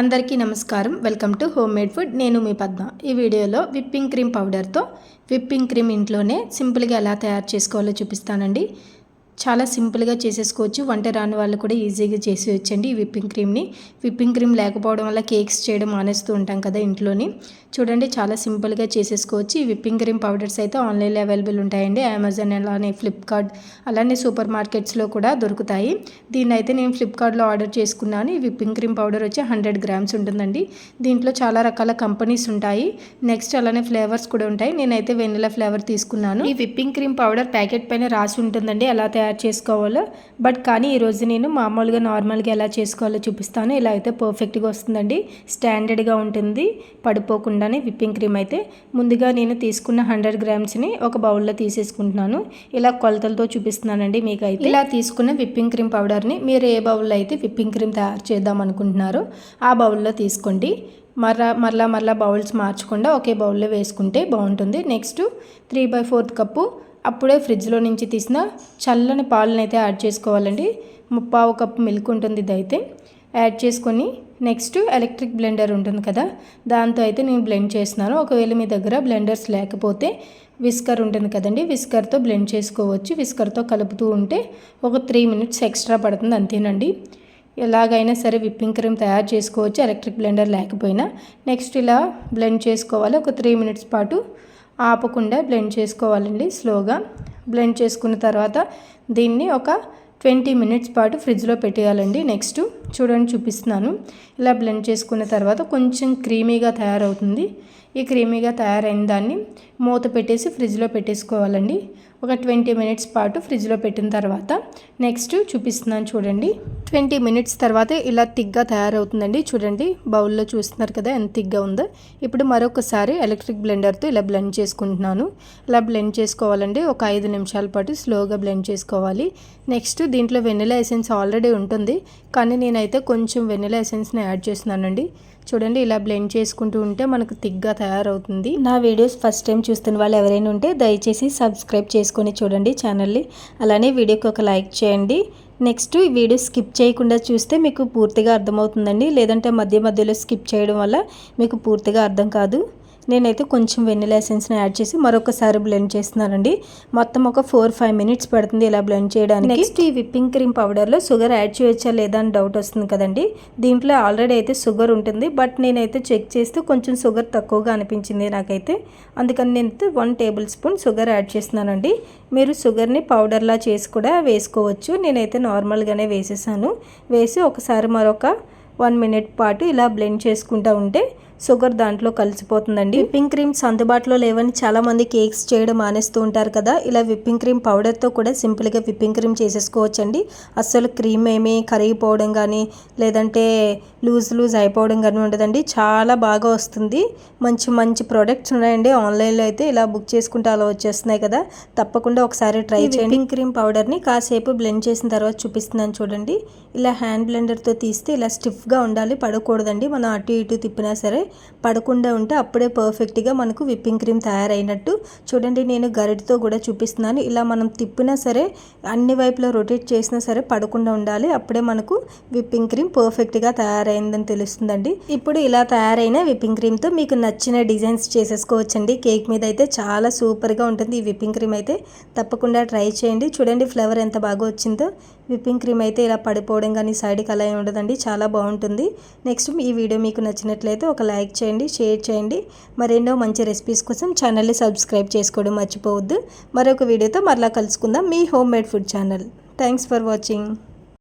అందరికీ నమస్కారం. Welcome to home made food. నేను మీ పద్మ. ఈ వీడియోలో విప్పింగ్ క్రీమ్ పౌడర్తో విప్పింగ్ క్రీమ్ ఇంట్లోనే సింపుల్గా ఎలా తయారు చేసుకోవాలో చూపిస్తానండి. చాలా సింపుల్గా చేసేసుకోవచ్చు. వంట రాని వాళ్ళు కూడా ఈజీగా చేసేయచ్చండి ఈ విప్పింగ్ క్రీమ్ని. విప్పింగ్ క్రీమ్ లేకపోవడం వల్ల కేక్స్ చేయడం మానేస్తూ ఉంటాం కదా ఇంట్లోని. చూడండి చాలా సింపుల్గా చేసేసుకోవచ్చు. ఈ విప్పింగ్ క్రీమ్ పౌడర్స్ అయితే ఆన్లైన్లో అవైలబుల్ ఉంటాయండి. అమెజాన్ అలానే ఫ్లిప్కార్ట్ అలానే సూపర్ మార్కెట్స్లో కూడా దొరుకుతాయి. దీన్ని అయితే నేను ఫ్లిప్కార్ట్లో ఆర్డర్ చేసుకున్నాను. ఈ విప్పింగ్ క్రీమ్ పౌడర్ వచ్చి హండ్రెడ్ గ్రామ్స్ ఉంటుందండి. దీంట్లో చాలా రకాల కంపెనీస్ ఉంటాయి. నెక్స్ట్ అలానే ఫ్లేవర్స్ కూడా ఉంటాయి. నేనైతే వెనిలా ఫ్లేవర్ తీసుకున్నాను. ఈ విప్పింగ్ క్రీమ్ పౌడర్ ప్యాకెట్ పైన రాసి ఉంటుందండి. ఎలా తయారు తయారు చేసుకోవాలో. బట్ కానీ ఈరోజు నేను మామూలుగా నార్మల్గా ఎలా చేసుకోవాలో చూపిస్తాను. ఇలా అయితే పర్ఫెక్ట్గా వస్తుందండి. స్టాండర్డ్గా ఉంటుంది. పడిపోకుండానే విప్పింగ్ క్రీమ్ అయితే. ముందుగా నేను తీసుకున్న హండ్రెడ్ గ్రామ్స్ని ఒక బౌల్లో తీసేసుకుంటున్నాను. ఇలా కొలతలతో చూపిస్తున్నానండి మీకు అయితే ఇలా తీసుకున్న విప్పింగ్ క్రీమ్ పౌడర్ని మీరు ఏ బౌల్లో అయితే విప్పింగ్ క్రీమ్ తయారు చేద్దాం అనుకుంటున్నారో ఆ బౌల్లో తీసుకోండి. మరలా మరలా మరలా బౌల్స్ మార్చకుండా ఒకే బౌల్లో వేసుకుంటే బాగుంటుంది. Next three by fourth cup అప్పుడే ఫ్రిడ్జ్లో నుంచి తీసిన చల్లని పాలను అయితే యాడ్ చేసుకోవాలండి. ముప్పావు కప్పు మిల్క్ ఉంటుంది ఇది అయితే యాడ్ చేసుకొని నెక్స్ట్ ఎలక్ట్రిక్ బ్లెండర్ ఉంటుంది కదా దాంతో అయితే నేను బ్లెండ్ చేస్తున్నాను. ఒకవేళ మీ దగ్గర బ్లెండర్స్ లేకపోతే విస్కర్ ఉంటుంది కదండి విస్కర్తో బ్లెండ్ చేసుకోవచ్చు. విస్కర్తో కలుపుతూ ఉంటే ఒక త్రీ మినిట్స్ ఎక్స్ట్రా పడుతుంది అంతేనండి. ఎలాగైనా సరే విప్పింగ్ క్రీమ్ తయారు చేసుకోవచ్చు ఎలక్ట్రిక్ బ్లెండర్ లేకపోయినా. నెక్స్ట్ ఇలా బ్లెండ్ చేసుకోవాలి. ఒక త్రీ మినిట్స్ పాటు ఆపకుండా బ్లెండ్ చేసుకోవాలండి స్లోగా. బ్లెండ్ చేసుకున్న తర్వాత దీన్ని ఒక ట్వంటీ మినిట్స్ పాటు ఫ్రిడ్జ్లో పెట్టేయాలండి. నెక్స్ట్ చూడండి చూపిస్తున్నాను. ఇలా బ్లెండ్ చేసుకున్న తర్వాత కొంచెం క్రీమీగా తయారవుతుంది. ఈ క్రీమీగా తయారైన దాన్ని మూత పెట్టేసి ఫ్రిడ్జ్లో పెట్టేసుకోవాలండి. ఒక ట్వంటీ మినిట్స్ పాటు ఫ్రిడ్జ్లో పెట్టిన తర్వాత నెక్స్ట్ చూపిస్తున్నాను చూడండి. ట్వంటీ మినిట్స్ తర్వాత ఇలా తిగ్గా తయారవుతుందండి. చూడండి బౌల్లో చూస్తున్నారు కదా ఎంత తిగ్గా ఉందో. ఇప్పుడు మరొకసారి ఎలక్ట్రిక్ బ్లెండర్తో ఇలా బ్లెండ్ చేసుకుంటున్నాను. ఇలా బ్లెండ్ చేసుకోవాలండి. ఒక ఐదు నిమిషాల పాటు స్లోగా బ్లెండ్ చేసుకోవాలి. నెక్స్ట్ దీంట్లో వెనిలా ఎసెన్స్ ఆల్రెడీ ఉంటుంది. కానీ నేనైతే కొంచెం వెనిలా ఎసెన్స్ని యాడ్ చేస్తున్నానండి. చూడండి ఇలా బ్లెండ్ చేసుకుంటూ ఉంటే మనకు తిగ్గా తయారవుతుంది. నా వీడియోస్ ఫస్ట్ టైం చూస్తున్న వాళ్ళు ఎవరైనా ఉంటే దయచేసి సబ్స్క్రైబ్ చేసుకొని చూడండి ఛానల్ని. అలానే వీడియోకి ఒక లైక్ చేయండి. నెక్స్ట్ ఈ వీడియో స్కిప్ చేయకుండా చూస్తే మీకు పూర్తిగా అర్థమవుతుందండి. లేదంటే మధ్య మధ్యలో స్కిప్ చేయడం వల్ల మీకు పూర్తిగా అర్థం కాదు. నేనైతే కొంచెం వెన్నెల ఎసెన్స్ని యాడ్ చేసి మరొకసారి బ్లెండ్ చేస్తున్నానండి. మొత్తం ఒక ఫోర్ ఫైవ్ మినిట్స్ పడుతుంది ఇలా బ్లెండ్ చేయడానికి. నెక్స్ట్ ఈ విప్పింగ్ క్రీమ్ పౌడర్లో షుగర్ యాడ్ చేయొచ్చా లేదా అని డౌట్ వస్తుంది కదండి. దీంట్లో ఆల్రెడీ అయితే షుగర్ ఉంటుంది. బట్ నేనైతే చెక్ చేస్తే కొంచెం షుగర్ తక్కువగా అనిపించింది నాకైతే. అందుకని నేను one tablespoon sugar add చేస్తున్నానండి. మీరు షుగర్ని పౌడర్లా చేసి కూడా వేసుకోవచ్చు. నేనైతే నార్మల్గానే వేసేసాను. వేసి ఒకసారి మరొక వన్ మినిట్ పాటు ఇలా బ్లెండ్ చేసుకుంటూ ఉంటే షుగర్ దాంట్లో కలిసిపోతుందండి. విప్పింగ్ క్రీమ్స్ అందుబాటులో లేవని చాలామంది కేక్స్ చేయడం మానేస్తూ ఉంటారు కదా. ఇలా విప్పింగ్ క్రీమ్ పౌడర్తో కూడా సింపుల్గా విప్పింగ్ క్రీమ్ చేసేసుకోవచ్చండి. అస్సలు క్రీమ్ ఏమీ కరిగిపోవడం కానీ లేదంటే లూజ్ లూజ్ అయిపోవడం కానీ ఉండదండి. చాలా బాగా వస్తుంది. మంచి మంచి ప్రోడక్ట్స్ ఉన్నాయండి. ఆన్లైన్లో అయితే ఇలా బుక్ చేసుకుంటే అలా వచ్చేస్తున్నాయి కదా. తప్పకుండా ఒకసారి ట్రై చేయండి. విప్పింగ్ క్రీమ్ పౌడర్ని కాసేపు బ్లెండ్ చేసిన తర్వాత చూపిస్తున్నాను చూడండి. ఇలా హ్యాండ్ బ్లెండర్తో తీస్తే ఇలా స్టిఫ్గా ఉండాలి పడకూడదండి. మనం అటు ఇటు తిప్పినా సరే పడకుండా ఉంటే అప్పుడే పర్ఫెక్ట్గా మనకు విప్పింగ్ క్రీమ్ తయారైనట్టు. చూడండి నేను గరిటితో కూడా చూపిస్తున్నాను. ఇలా మనం తిప్పినా సరే అన్ని వైపులో రొటేట్ చేసినా సరే పడకుండా ఉండాలి. అప్పుడే మనకు విప్పింగ్ క్రీమ్ పర్ఫెక్ట్గా తయారైందని తెలుస్తుందండి. ఇప్పుడు ఇలా తయారైన విప్పింగ్ క్రీమ్తో మీకు నచ్చిన డిజైన్స్ చేసేసుకోవచ్చండి. కేక్ మీద అయితే చాలా సూపర్గా ఉంటుంది ఈ విప్పింగ్ క్రీమ్ అయితే. తప్పకుండా ట్రై చేయండి. చూడండి ఫ్లేవర్ ఎంత బాగా వచ్చిందో. విప్పింగ్ క్రీమ్ అయితే ఇలా పడిపోవడం కానీ సైడ్కి అలా ఉండదండి. చాలా బాగుంటుంది. నెక్స్ట్ ఈ వీడియో మీకు నచ్చినట్లయితే ఒక లైక్ చేయండి షేర్ చేయండి. మరెన్నో మంచి రెసిపీస్ కోసం ఛానల్ని సబ్స్క్రైబ్ చేసుకోవడం మర్చిపోవద్దు. మరొక వీడియోతో మరలా కలుసుకుందాం. మీ home made food channel. Thanks for watching